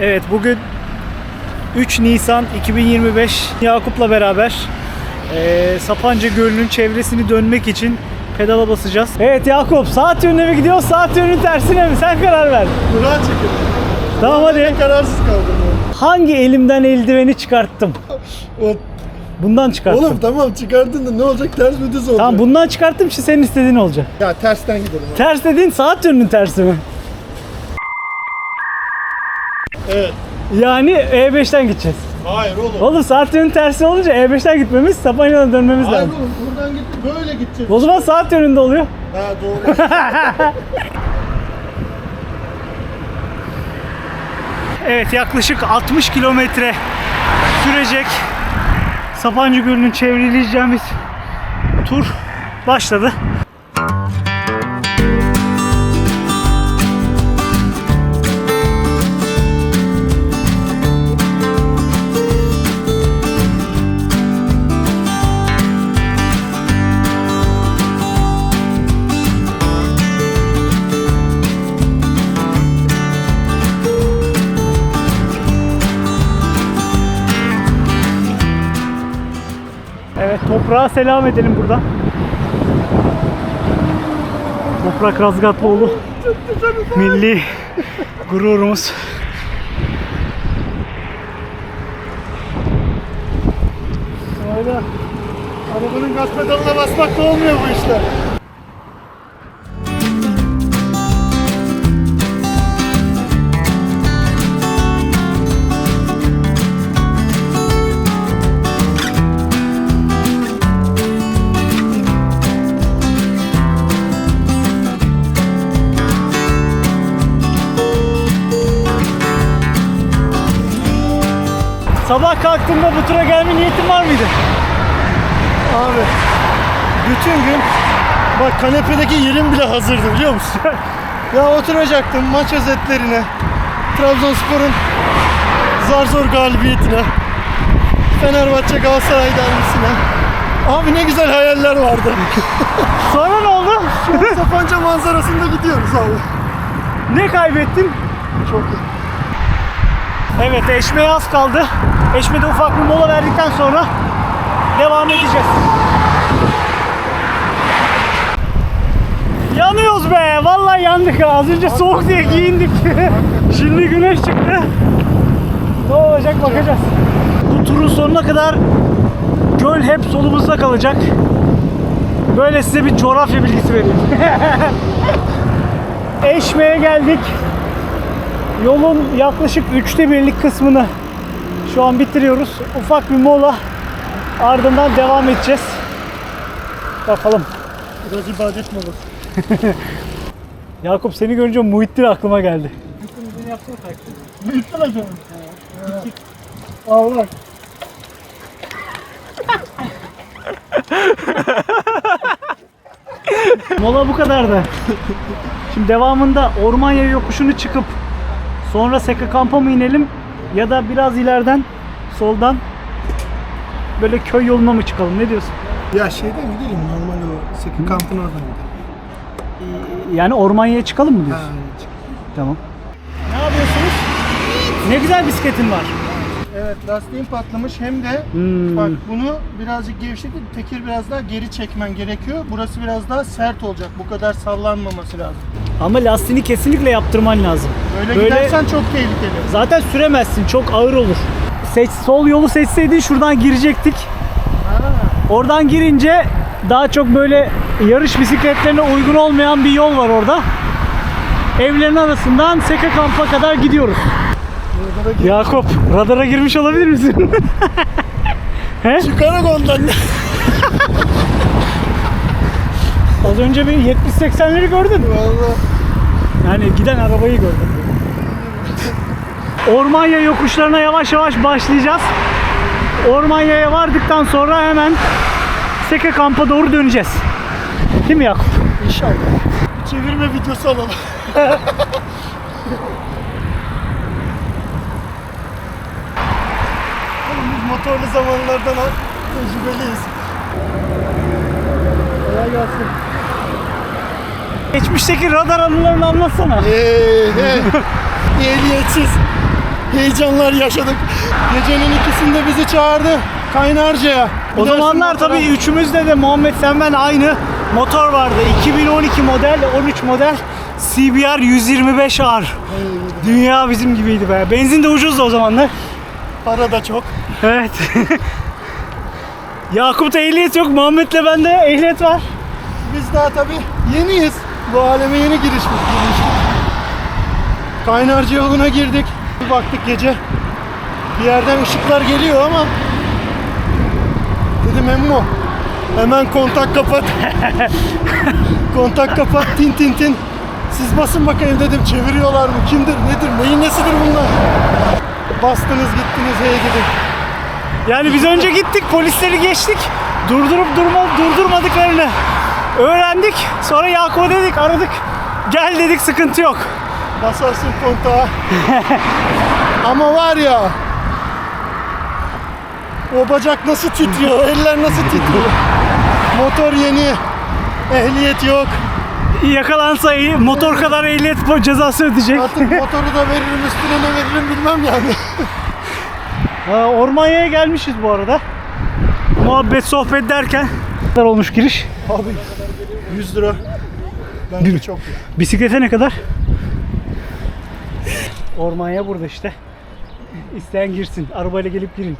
Evet bugün 3 Nisan 2025 Yakup'la beraber eee Sapanca Gölü'nün çevresini dönmek için pedala basacağız. Evet Yakup saat yönüne mi gidiyoruz saat yönünün tersine mi? Sen karar ver. Kura çekin. Tamam hadi. Kararsız kaldım Hangi elimden eldiveni çıkarttım? ya. Bundan çıkarttım. Oğlum tamam çıkardın da ne olacak ters mi düz olacak? Tamam bundan çıkarttım ki senin istediğin olacak. Ya tersten gidelim. Ters dediğin saat yönünün tersi mi? Evet. Yani E5'ten gideceğiz. Hayır oğlum. Oğlum saat yönünün tersi olunca E5'ten gitmemiz, Sapanca'dan dönmemiz Hayır lazım. oğlum buradan git böyle gideceğiz. O zaman saat yönünde oluyor. Ha doğru. Evet yaklaşık 60 kilometre sürecek Sapancı Gölü'nün çevreleyeceğimiz tur başladı. Toprağa selam edelim buradan. Toprak Razgatlıoğlu. Milli gururumuz. Öyle. Arabanın gaz pedalına basmak da olmuyor bu işler. Sabah kalktığımda bu tura gelme niyetin var mıydı? Abi bütün gün bak kanepedeki yerim bile hazırdı biliyor musun? ya oturacaktım maç özetlerine, Trabzonspor'un zar zor galibiyetine, Fenerbahçe Galatasaray derbisine. Abi ne güzel hayaller vardı. Sonra ne oldu? Sapanca manzarasında gidiyoruz abi. ne kaybettin? Çok Evet Eşme'ye az kaldı. Eşme'de ufak bir mola verdikten sonra devam edeceğiz. Yanıyoruz be. Vallahi yandık. Az önce soğuk diye giyindik. Şimdi güneş çıktı. Ne olacak bakacağız. Bu turun sonuna kadar göl hep solumuzda kalacak. Böyle size bir coğrafya bilgisi vereyim. Eşme'ye geldik. Yolun yaklaşık üçte birlik kısmını şu an bitiriyoruz. Ufak bir mola. Ardından devam edeceğiz. Bakalım. biraz ibadet molası. Yakup seni görünce Muhittin aklıma geldi. Bitti mi canım? Allah. Mola bu kadardı. Şimdi devamında Ormanya yokuşunu çıkıp sonra Seka kampa mı inelim ya da biraz ileriden soldan böyle köy yoluna mı çıkalım ne diyorsun? Ya şeyden gidelim normal o Seki kampın oradan gidelim. Yani Ormanya'ya çıkalım mı Ha, diyorsun? Tamam. Ne yapıyorsunuz? Ne güzel bisikletin var. Evet lastiğin patlamış hem de Hmm. bak bunu birazcık gevşetip tekir biraz daha geri çekmen gerekiyor. Burası biraz daha sert olacak. Bu kadar sallanmaması lazım. Ama lastiğini kesinlikle yaptırman lazım. Öyle, Böyle- gidersen çok tehlikeli. Zaten süremezsin. Çok ağır olur. Seç, sol yolu seçseydin şuradan girecektik. Ha. Oradan girince daha çok böyle yarış bisikletlerine uygun olmayan bir yol var orada. Evlerin arasından Seka kampa kadar gidiyoruz. Burada da Yakup, radara girmiş olabilir misin? He? Çıkarak ondan. Az önce bir 70-80'leri gördün mü? Vallahi. Yani giden arabayı gördüm. Ormanya yokuşlarına yavaş yavaş başlayacağız. Ormanya'ya vardıktan sonra hemen Seke kampa doğru döneceğiz. Değil mi Yakup? İnşallah. Çevirme videosu alalım. motorlu zamanlardan tecrübeliyiz. Kolay gelsin. Geçmişteki radar anılarını anlatsana. Eee ehliyetsiz heyecanlar yaşadık. Gecenin ikisinde bizi çağırdı Kaynarca'ya. O zamanlar motora. tabii üçümüzde de Muhammed sen ben aynı motor vardı. 2012 model, 13 model CBR 125R. Dünya bizim gibiydi be. Benzin de ucuzdu o zamanlar. Para da çok. Evet. Yakup'ta ehliyet yok. Muhammed'le bende ehliyet var. Biz daha tabii yeniyiz. Bu aleme yeni giriş giriştik. Kaynarca yoluna girdik. Bir baktık gece bir yerden ışıklar geliyor ama dedim emmo hemen kontak kapat. kontak kapat tin tin tin. Siz basın bakayım dedim çeviriyorlar mı? Kimdir? Nedir? Neyin nesidir bunlar? Bastınız gittiniz hey gidin. Yani biz önce gittik, polisleri geçtik. Durdurup durma, durdurmadıklarını öğrendik. Sonra Yakup'a dedik, aradık. Gel dedik, sıkıntı yok. Basarsın kontağa. Ama var ya o bacak nasıl titriyor, eller nasıl titriyor. Motor yeni, ehliyet yok. Yakalansa iyi, motor kadar ehliyet cezası ödeyecek. Artık motoru da veririm, üstüne ne veririm bilmem yani. Ha, Ormanya'ya gelmişiz bu arada. Muhabbet, sohbet derken. Ne kadar olmuş giriş? Abi 100 lira. Bence çok. Bisiklete ne kadar? Ormanya burada işte. İsteyen girsin. Arabayla gelip girin.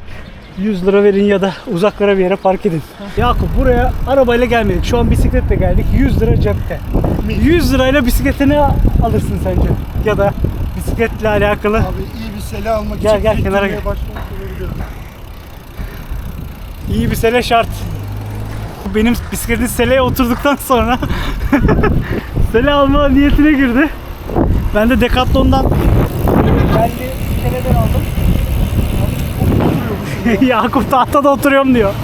100 lira verin ya da uzaklara bir yere park edin. Yakup buraya arabayla gelmedik. Şu an bisikletle geldik. 100 lira cepte. 100 lirayla bisikletini alırsın sence? Ya da bisikletle alakalı. Abi iyi bir sele almak Gel, için gel, kenara gel. başlamış olabilirim. İyi bir sele şart. Benim bisikletin seleye oturduktan sonra sele alma niyetine girdi. Ben de Decathlon'dan kendi seleden aldım. Yakup tahtada oturuyorum diyor.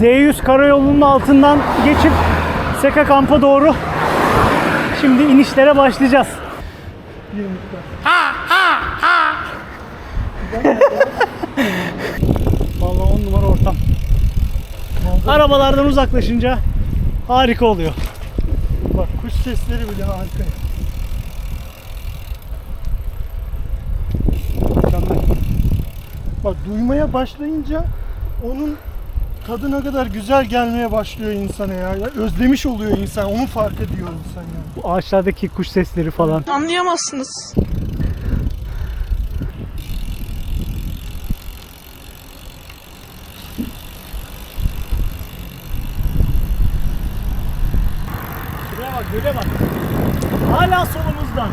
D100 karayolunun altından geçip Seka kampa doğru şimdi inişlere başlayacağız. Vallahi on numara ortam. Arabalardan uzaklaşınca harika oluyor. Bak kuş sesleri bile harika. Bak duymaya başlayınca onun tadı ne kadar güzel gelmeye başlıyor insana ya. ya özlemiş oluyor insan. Onu fark ediyor insan ya. Bu ağaçlardaki kuş sesleri falan. Anlayamazsınız. Şuraya bak, göle bak. Hala solumuzdan.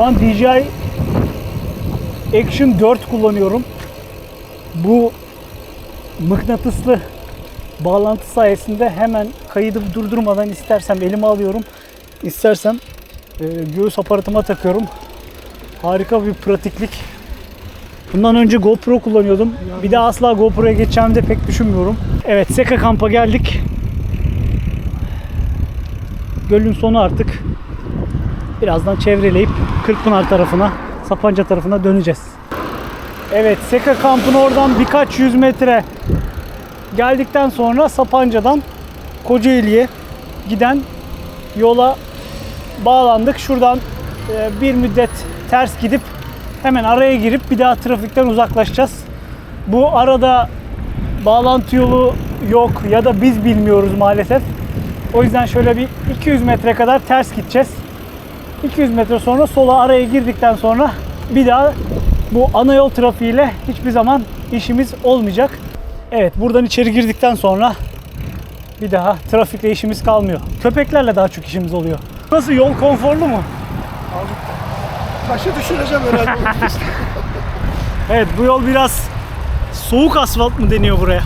Şu an DJI Action 4 kullanıyorum. Bu mıknatıslı bağlantı sayesinde hemen kaydı durdurmadan istersem elime alıyorum. istersem e, göğüs aparatıma takıyorum. Harika bir pratiklik. Bundan önce GoPro kullanıyordum. Bir daha asla GoPro'ya geçeceğimi de pek düşünmüyorum. Evet Seka kampa geldik. Gölün sonu artık. Birazdan çevreleyip Kırkpınar tarafına, Sapanca tarafına döneceğiz. Evet, Seka kampın oradan birkaç yüz metre geldikten sonra Sapanca'dan Kocaeli'ye giden yola bağlandık. Şuradan e, bir müddet ters gidip hemen araya girip bir daha trafikten uzaklaşacağız. Bu arada bağlantı yolu yok ya da biz bilmiyoruz maalesef. O yüzden şöyle bir 200 metre kadar ters gideceğiz. 200 metre sonra sola araya girdikten sonra bir daha bu ana yol trafiğiyle hiçbir zaman işimiz olmayacak. Evet buradan içeri girdikten sonra bir daha trafikle işimiz kalmıyor. Köpeklerle daha çok işimiz oluyor. Nasıl yol konforlu mu? Taşı düşüreceğim herhalde. Evet bu yol biraz soğuk asfalt mı deniyor buraya?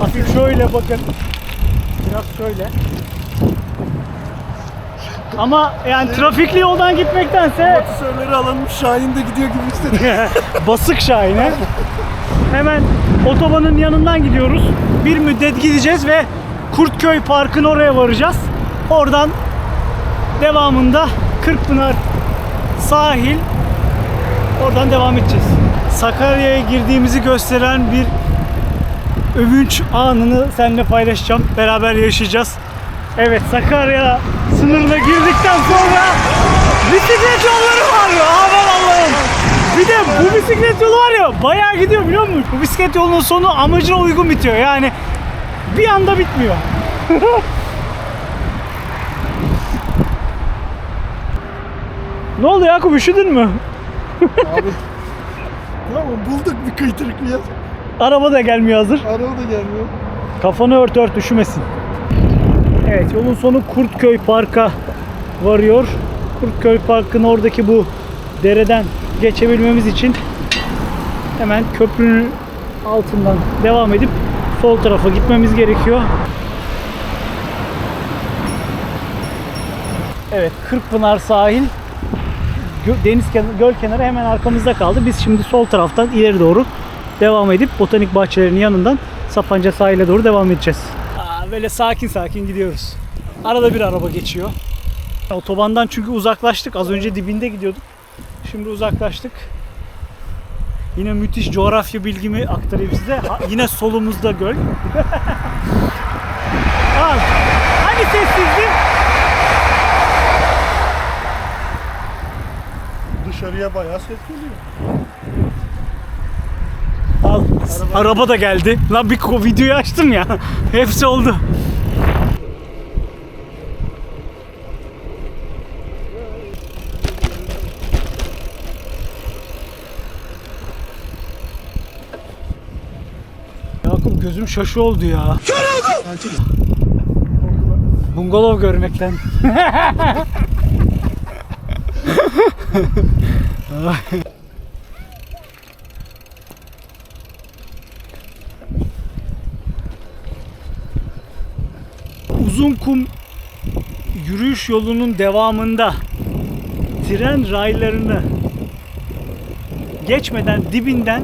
Hafif şöyle bakın. Biraz şöyle. Ama yani trafikli yoldan gitmektense Amatörleri alınmış Şahin de gidiyor gibi hissediyorum. basık şahine. Hemen otobanın yanından gidiyoruz. Bir müddet gideceğiz ve Kurtköy Park'ın oraya varacağız. Oradan devamında Kırkpınar sahil oradan devam edeceğiz. Sakarya'ya girdiğimizi gösteren bir övünç anını seninle paylaşacağım. Beraber yaşayacağız. Evet Sakarya sınırına girdikten sonra bisiklet yolları var. Aman Allah'ım. Bir de bu bisiklet yolu var ya bayağı gidiyor biliyor musun? Bu bisiklet yolunun sonu amacına uygun bitiyor. Yani bir anda bitmiyor. ne oldu Yakup üşüdün mü? Abi. Tamam bulduk bir kıytırık bir yer. Araba da gelmiyor hazır. Araba da gelmiyor. Kafanı ört ört üşümesin. Evet yolun sonu Kurtköy Park'a varıyor. Kurtköy Park'ın oradaki bu dereden geçebilmemiz için hemen köprünün altından devam edip sol tarafa gitmemiz gerekiyor. Evet Kırkpınar sahil deniz kenar, göl kenarı hemen arkamızda kaldı. Biz şimdi sol taraftan ileri doğru devam edip botanik bahçelerinin yanından Sapanca sahile doğru devam edeceğiz. Böyle sakin sakin gidiyoruz. Arada bir araba geçiyor. Otobandan çünkü uzaklaştık. Az önce dibinde gidiyorduk. Şimdi uzaklaştık. Yine müthiş coğrafya bilgimi aktarayım size. Ha, yine solumuzda göl. Al. Hani sessizdi? Dışarıya bayağı ses geliyor. Al. Araba. da geldi. Lan bir videoyu açtım ya. Hepsi oldu. Yakup gözüm şaşı oldu ya. Bungalov görmekten. kum yürüyüş yolunun devamında tren raylarını geçmeden dibinden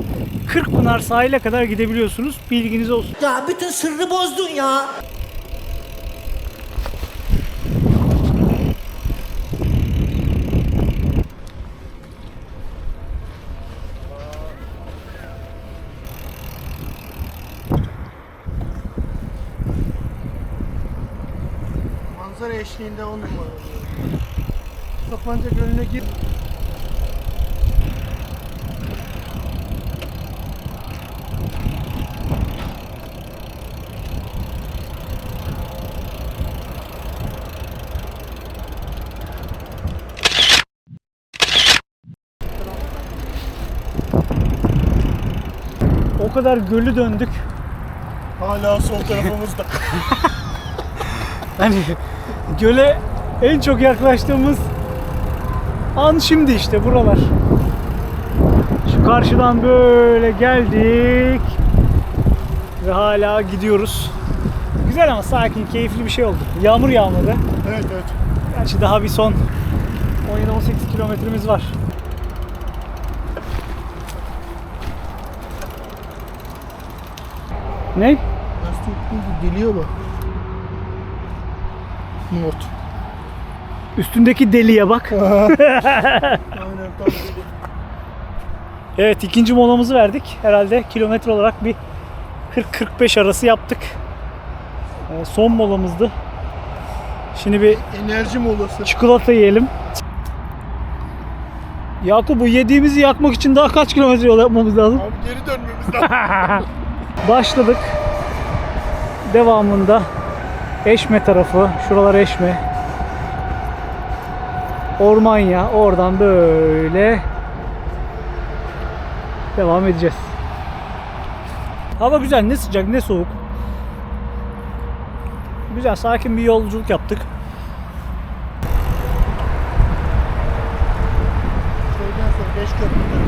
Kırkpınar sahile kadar gidebiliyorsunuz. Bilginiz olsun. Ya bütün sırrı bozdun ya. Eşliğinde on numara. Sapanca Gölü'ne gir. O kadar gölü döndük. Hala sol tarafımızda. Hani göle en çok yaklaştığımız an şimdi işte buralar. Şu karşıdan böyle geldik ve hala gidiyoruz. Güzel ama sakin, keyifli bir şey oldu. Yağmur yağmadı. evet evet. Gerçi daha bir son 17-18 kilometremiz var. Ne? Lastik geliyor bak. Nort. Üstündeki deliye bak. Aynen tam deli. Evet ikinci molamızı verdik. Herhalde kilometre olarak bir 40-45 arası yaptık. Ee, son molamızdı. Şimdi bir Enerji molası. çikolata yiyelim. Yakup bu yediğimizi yakmak için daha kaç kilometre yol yapmamız lazım? Abi geri dönmemiz lazım. Başladık. Devamında Eşme tarafı. Şuralar Eşme. Ormanya. Oradan böyle devam edeceğiz. Hava güzel, ne sıcak ne soğuk. Güzel, sakin bir yolculuk yaptık. Şeyden sonra beş köprüden.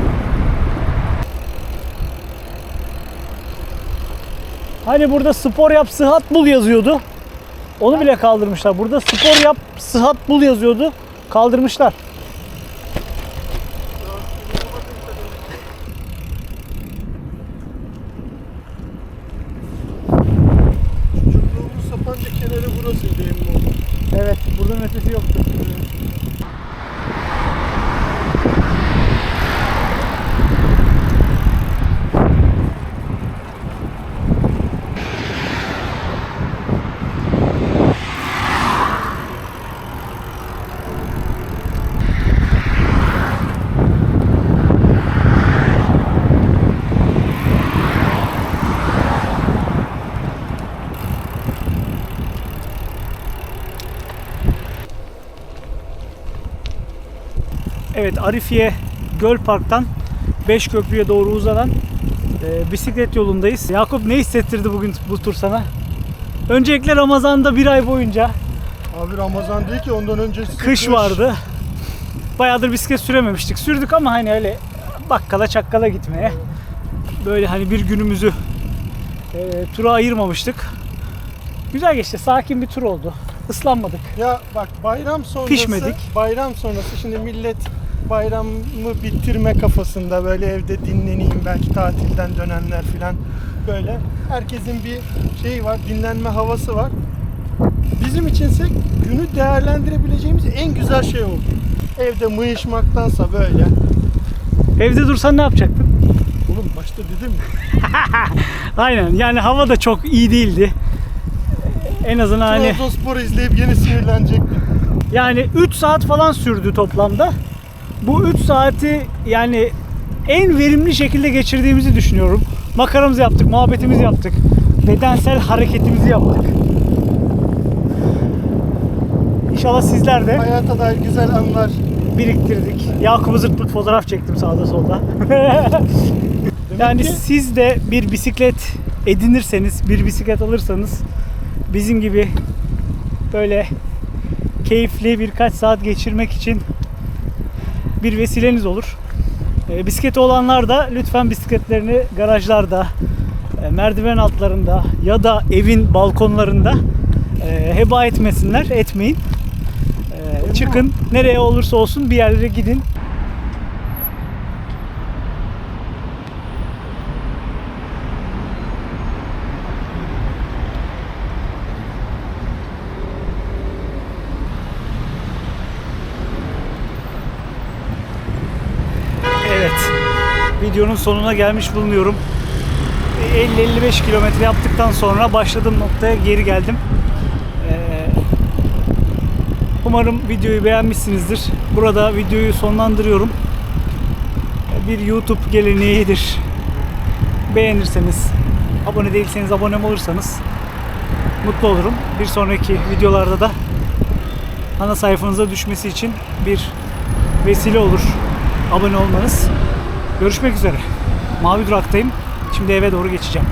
Hani burada spor yap, sıhhat bul yazıyordu. Onu bile kaldırmışlar. Burada spor yap, sıhhat bul yazıyordu. Kaldırmışlar. Çocukluğumuz Sapanca kenarı burasıydı emin. Evet, buradan ötesi yoktu. Evet, Arifiye Göl Park'tan Beşköprü'ye doğru uzanan e, bisiklet yolundayız. Yakup ne hissettirdi bugün bu tur sana? Öncelikle Ramazan'da bir ay boyunca Abi Ramazan değil ki ondan öncesi kış vardı. Bayağıdır bisiklet sürememiştik. Sürdük ama hani öyle bakkala çakkala gitmeye. Böyle hani bir günümüzü e, tura ayırmamıştık. Güzel geçti. Sakin bir tur oldu. Islanmadık. Ya bak bayram sonrası Pişmedik. bayram sonrası şimdi millet bayramı bitirme kafasında böyle evde dinleneyim belki tatilden dönenler filan böyle herkesin bir şeyi var dinlenme havası var. Bizim içinse günü değerlendirebileceğimiz en güzel şey oldu. Evde mıyışmaktansa böyle. Evde dursan ne yapacaktın? Oğlum başta dedim Aynen. Yani hava da çok iyi değildi. En azından hani Trabzonspor'u izleyip yine sinirlenecektim. Yani 3 saat falan sürdü toplamda. Bu 3 saati yani en verimli şekilde geçirdiğimizi düşünüyorum. Makaramızı yaptık, muhabbetimizi yaptık. Bedensel hareketimizi yaptık. İnşallah sizler de Hayata dair güzel anlar. biriktirdik. Yakup'u zırt pırt fotoğraf çektim sağda solda. Yani ki siz de bir bisiklet edinirseniz, bir bisiklet alırsanız bizim gibi böyle keyifli birkaç saat geçirmek için bir vesileniz olur. E, bisikleti olanlar da lütfen bisikletlerini garajlarda, e, merdiven altlarında ya da evin balkonlarında e, heba etmesinler, etmeyin. E, çıkın, nereye olursa olsun bir yerlere gidin. Evet. Videonun sonuna gelmiş bulunuyorum. 50-55 kilometre yaptıktan sonra başladığım noktaya geri geldim. Ee, Umarım videoyu beğenmişsinizdir. Burada videoyu sonlandırıyorum. Bir YouTube geleneğidir. Beğenirseniz, abone değilseniz abone olursanız mutlu olurum. Bir sonraki videolarda da ana sayfanıza düşmesi için bir vesile olur abone olmanız. Görüşmek üzere. Mavi duraktayım. Şimdi eve doğru geçeceğim.